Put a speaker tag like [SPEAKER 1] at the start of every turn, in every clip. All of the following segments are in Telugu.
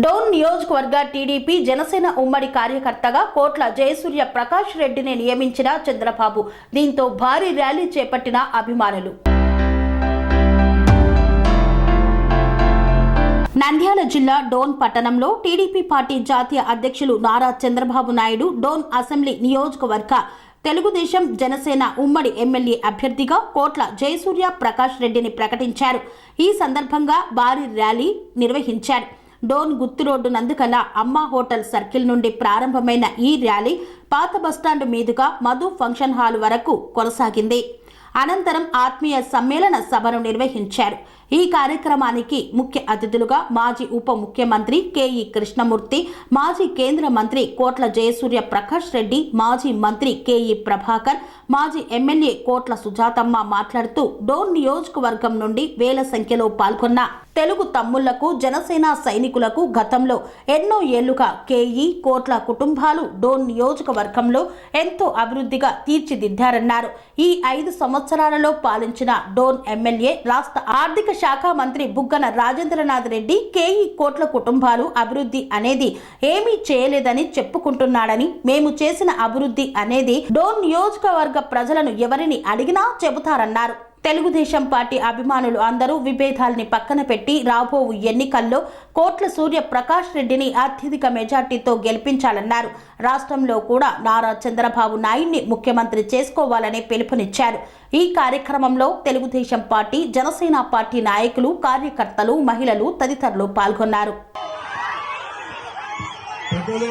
[SPEAKER 1] డోన్ నియోజకవర్గ టీడీపీ జనసేన ఉమ్మడి కార్యకర్తగా కోట్ల జయసూర్య ప్రకాష్ రెడ్డిని నియమించిన చంద్రబాబు. దీంతో భారీ ర్యాలీ చేపట్టిన అభిమానులు. నంద్యాల జిల్లా డోన్ పట్టణంలో టీడీపీ పార్టీ జాతీయ అధ్యక్షులు నారా చంద్రబాబు నాయుడు డోన్ అసెంబ్లీ నియోజకవర్గ తెలుగుదేశం జనసేన ఉమ్మడి ఎమ్మెల్యే అభ్యర్థిగా కోట్ల జయసూర్య ప్రకాష్ రెడ్డిని ప్రకటించారు. ఈ సందర్భంగా భారీ ర్యాలీ నిర్వహించారు. డోన్ గుత్తు రోడ్డు నందుకల అమ్మ హోటల్ సర్కిల్ నుండి ప్రారంభమైన ఈ ర్యాలీ పాత బస్టాండ్ మీదుగా మధు ఫంక్షన్ హాల్ వరకు కొనసాగింది. అనంతరం ఆత్మీయ సమ్మేళన సభను నిర్వహించారు. ఈ కార్యక్రమానికి ముఖ్య అతిథులుగా మాజీ ఉప ముఖ్యమంత్రి కెఈ కృష్ణమూర్తి మాజీ కేంద్ర మంత్రి కోట్ల జయసూర్య ప్రకాష్ రెడ్డి మాజీ మంత్రి కెఈ ప్రభాకర్ మాజీ ఎమ్మెల్యే కోట్ల సుజాతమ్మ మాట్లాడుతూ డోన్ నియోజకవర్గం నుండి వేల సంఖ్యలో పాల్గొన్న తెలుగు తమ్ముళ్ళకు జనసేన సైనికులకు గతంలో ఎన్నో ఏళ్ళుగా కేఈ కోట్ల కుటుంబాలు డోన్ నియోజకవర్గంలో ఎంతో అభివృద్ధిగా తీర్చిదిద్దారన్నారు. ఈ ఐదు సంవత్సరాలలో పాలించిన డోన్ ఎమ్మెల్యే రాష్ట్ర ఆర్థిక శాఖ మంత్రి బుగ్గన రాజేంద్రనాథ్ రెడ్డి కేఈ కోట్ల కుటుంబాలు అభివృద్ధి అనేది ఏమీ చేయలేదని చెప్పుకుంటున్నాడని మేము చేసిన అభివృద్ధి అనేది డోన్ నియోజకవర్గ ప్రజలను ఎవరిని అడిగినా చెబుతారన్నారు. తెలుగుదేశం పార్టీ అభిమానులు అందరూ విభేదాల్ని పక్కన పెట్టి రాబోవు ఎన్నికల్లో కోట్ల సూర్య ప్రకాష్ రెడ్డిని అత్యధిక మెజార్టీతో గెలిపించాలన్నారు. రాష్ట్రంలో కూడా నారా చంద్రబాబు నాయుడిని ముఖ్యమంత్రి చేసుకోవాలని పిలుపునిచ్చారు. ఈ కార్యక్రమంలో తెలుగుదేశం పార్టీ జనసేన పార్టీ నాయకులు కార్యకర్తలు మహిళలు తదితరులు పాల్గొన్నారు.
[SPEAKER 2] పెద్దలు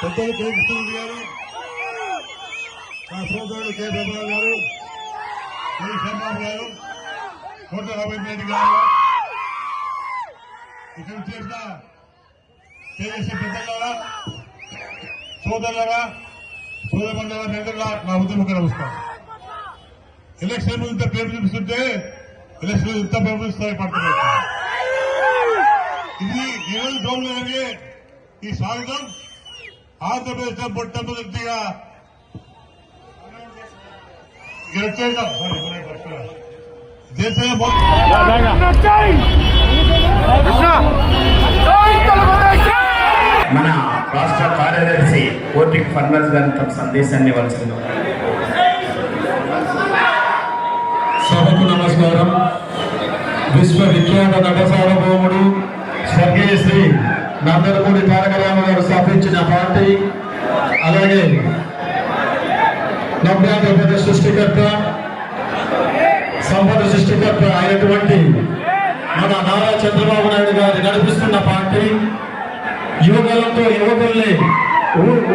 [SPEAKER 2] పెద్దలు కె కృష్ణమూర్తి గారు నా సోదరుడు కె ప్రభాకర్ గారు కె శర్మాబు గారు కోట రవీంద్ర రెడ్డి గారు ఇక్కడ చేసిన తేజస్వి పెద్దలారా సోదరులారా సోదరులారా నేతలా నా ఉద్యమకు నమస్కారం. ఎలక్షన్ ఇంత పేరు చూపిస్తుంటే ఎలక్షన్ ఇంత పేరు చూపిస్తాయి పడుతున్నారు ఇది ఈరోజు డోన్లో జరిగే ఈ స్వాగతం ఆంధ్రప్రదేశ్లో మొట్టమొదటిగా
[SPEAKER 3] మన రాష్ట్ర కార్యదర్శి కోటిక్ ఫర్నస్ గారిని తమ సందేశాన్ని ఇవ్వాల్సింది
[SPEAKER 4] సభకు నమస్కారం. విశ్వవిఖ్యాత నట సార్వభౌముడు స్వర్గీయ శ్రీ నందరపూడి తారక రామ గారు స్థాపించిన పార్టీ. అలాగే నవ్యాంధ్రప్రదేశ్ సృష్టికర్త సంపద సృష్టికర్త అయినటువంటి మన నారా చంద్రబాబు నాయుడు గారు నడిపిస్తున్న పార్టీ యువకులతో యువకుల్ని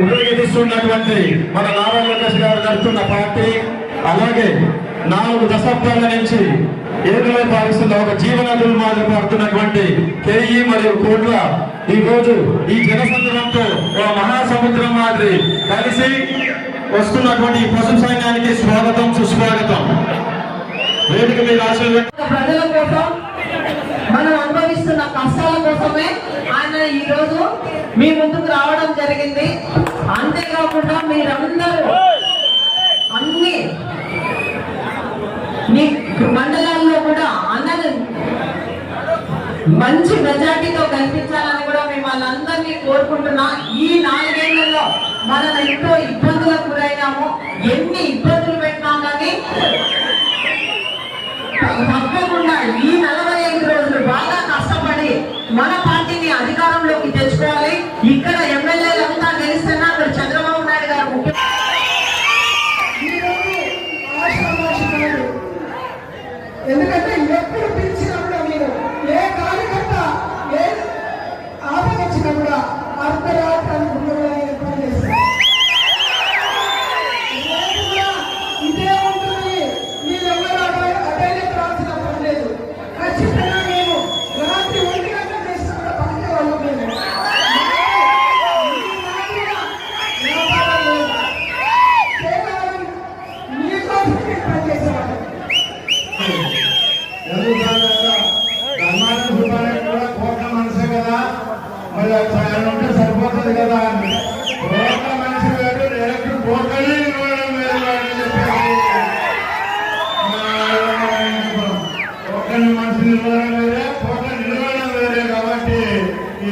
[SPEAKER 4] ఉపయోగిస్తున్నటువంటి మన నారా లోకేష్ గారు నడుపుతున్న పార్టీ అలాగే నాలుగు దశాబ్దాల నుంచి ఏడులో భావిస్తున్న ఒక జీవనదులు మాదిరి పడుతున్నటువంటి కేఈ మరియు కోట్ల ఈ రోజు ఈ జనసంద్రంతో ఒక మహాసముద్రం మాదిరి కలిసి వస్తున్నటువంటి ఈ పశు సైన్యానికి స్వాగతం సుస్వాగతం. వేదిక మీద
[SPEAKER 5] ప్రజల కోసం మనం అనుభవిస్తున్న కష్టాల కోసమే ఆయన ఈ రోజు మీ ముందుకు రావడం జరిగింది. అంతేకాకుండా మీరందరూ అన్ని మీ మండలాల్లో కూడా అన్నది మంచి మెజార్టీతో కల్పించాలని కూడా మిమ్మల్ని అందరినీ కోరుకుంటున్నా. ఈ నాలుగేళ్ళలో మనం ఎంతో ఇబ్బందులకు గురైనాము. ఎన్ని ఇబ్బందులు పెట్టినా కానీ తప్పకుండా ఈ నలభై ఐదు రోజులు బాగా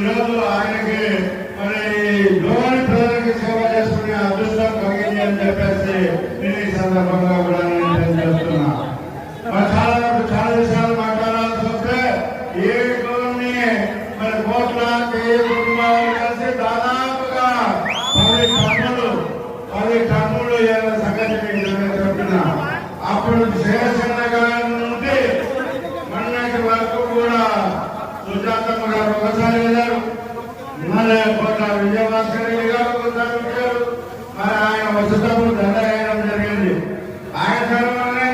[SPEAKER 2] ఈరోజు ఆయనకి మరి లోని ప్రజలకు సేవ చేసుకునే అదృష్టం కలిగింది అని చెప్పేసి నేను ఈ సందర్భంగా కూడా నేను తెలియజేస్తున్నా మరి చాలా వరకు చాలా విషయాలు మాట్లాడాల్సి వస్తే ఏ కొన్ని మరి కోట్ల కేయ కుటుంబాలు కలిసి దాదాపుగా పది టన్నులు పది టన్నులు ఏళ్ళ సంగతి మీకు నేను చెప్తున్నా అప్పుడు శివసేన గారి నుండి మొన్నటి వరకు కూడా సుజాతమ్మ గారు ఒకసారి వెళ్ళారు మరి కోట విజయభాస్కర్ రెడ్డి గారు ఒకసారి వచ్చారు మరి ఆయన వచ్చేటప్పుడు దండ వేయడం జరిగింది ఆయన చదవనే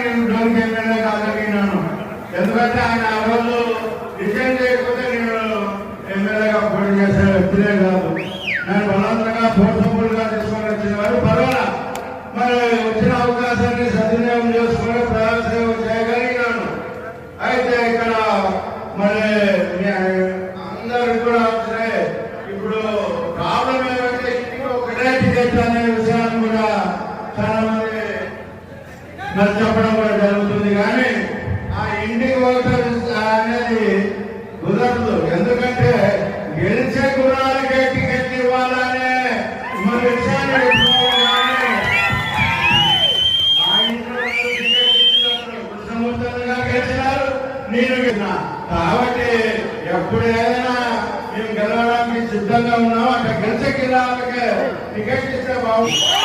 [SPEAKER 2] నేను ఎమ్మెల్యే కాగలిగినాను ఎందుకంటే ఆయన ఆ రోజు రిజైన్ చేయకపోతే నేను ఎమ్మెల్యేగా పోటీ చేసే వ్యక్తినే కాదు. నేను బలవంతంగా ఫోర్సబుల్గా తీసుకొని వచ్చిన వారు పర్వాలా? మరి వచ్చిన అవకాశాన్ని సద్వినియోగం చేసుకుని ప్రజాసేవ చేయగలిగినాను. అయితే ఇక్కడ మరి మీ అందరికి కూడా ఇప్పుడు ప్రాబ్లం ఏమంటే ఇంటికి ఒకటే టికెట్ అనే విషయాన్ని కూడా చాలా మంది మరి చెప్పడం కూడా జరుగుతుంది కానీ ఆ ఇంటికి ఒకటి అనేది కుదరదు ఎందుకంటే గెలిచే గుణాలకే టికెట్ ఇవ్వాలనే మన విషయాన్ని చెప్పుకోవాలి కానీ ఆ ఇంట్లో టికెట్ ఇచ్చినప్పుడు కృష్ణమూర్తిగా గెలిచినారు నేను కాబట్టి ఎప్పుడు ఏదైనా మేము గెలవడానికి సిద్ధంగా ఉన్నాం అక్కడ గెలిచే జిల్లాలకే టికెట్ ఇస్తే బాగుంటుంది.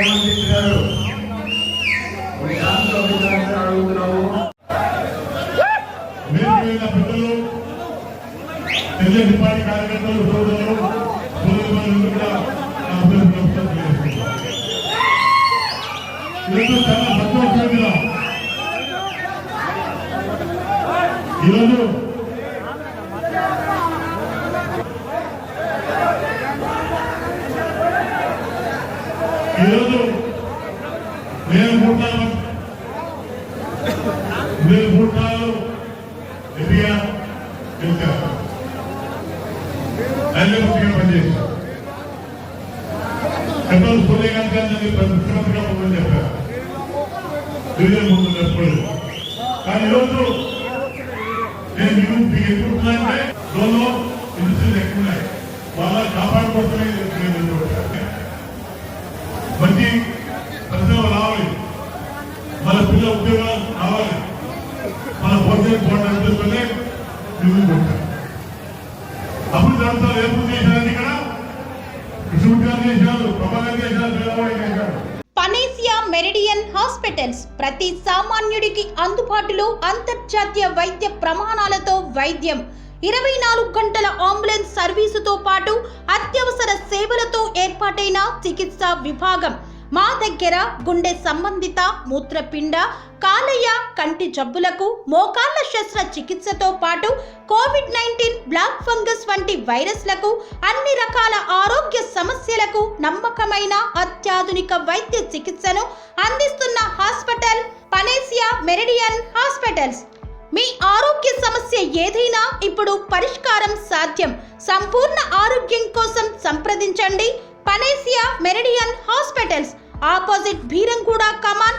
[SPEAKER 2] జగన్ ఏమని చేసినారు ఒక శాంత విధానం అడుగుతున్నాము
[SPEAKER 6] వేదికైన పెద్దలు పార్టీ కార్యకర్తలు సోదరులు సోదరులు కూడా నా ఈరోజు చాలా సంతోషంగా ఈరోజు అల్లెంపీగా పనిచేశారు పెద్దలు సూర్యకాంత్ గారిని ముఖ్యమంత్రిగా పోమని చెప్పారు. డివిజన్ ముందు చెప్పలేదు కానీ ఈరోజు నేను మీకు మీకు ఎదుర్కొంటే లోన్లో ఇండస్ట్రీలు ఎక్కువ ఉన్నాయి. వాళ్ళ కాపాడుకోవటమే నేను ఎదుర్కొంటాను. మంచి పరిశ్రమ రావాలి మన పిల్లల ఉద్యోగాలు రావాలి మన భవిష్యత్ బాగుండాలని తెలుసుకునే ముందుకు పోతారు అప్పుడు దాంతో ఎప్పుడు చేశారని ఇక్కడ కృష్ణుడు గారు చేశారు ప్రభాకర్ చేశారు చంద్రబాబు చేశారు
[SPEAKER 1] పనేసియా మెరిడియన్ హాస్పిటల్స్ ప్రతి సామాన్యుడికి అందుబాటులో అంతర్జాతీయ వైద్య ప్రమాణాలతో వైద్యం. ఇరవై నాలుగు గంటల అంబులెన్స్ సర్వీసుతో పాటు అత్యవసర సేవలతో ఏర్పాటైన చికిత్సా విభాగం. మా దగ్గర గుండె సంబంధిత మూత్రపిండ కాలయ కంటి జబ్బులకు మోకాళ్ళ శస్త్ర చికిత్సతో పాటు కోవిడ్ నైన్టీన్ బ్లాక్ ఫంగస్ వంటి వైరస్లకు అన్ని రకాల ఆరోగ్య సమస్యలకు నమ్మకమైన అత్యాధునిక వైద్య చికిత్సను అందిస్తున్న హాస్పిటల్ పనేసియా మెరిడియన్ హాస్పిటల్స్. మీ ఆరోగ్య సమస్య ఏదైనా ఇప్పుడు పరిష్కారం సాధ్యం. సంపూర్ణ ఆరోగ్యం కోసం సంప్రదించండి. Panacea Meridian hospitals. Opposite Bheeramguda Kaman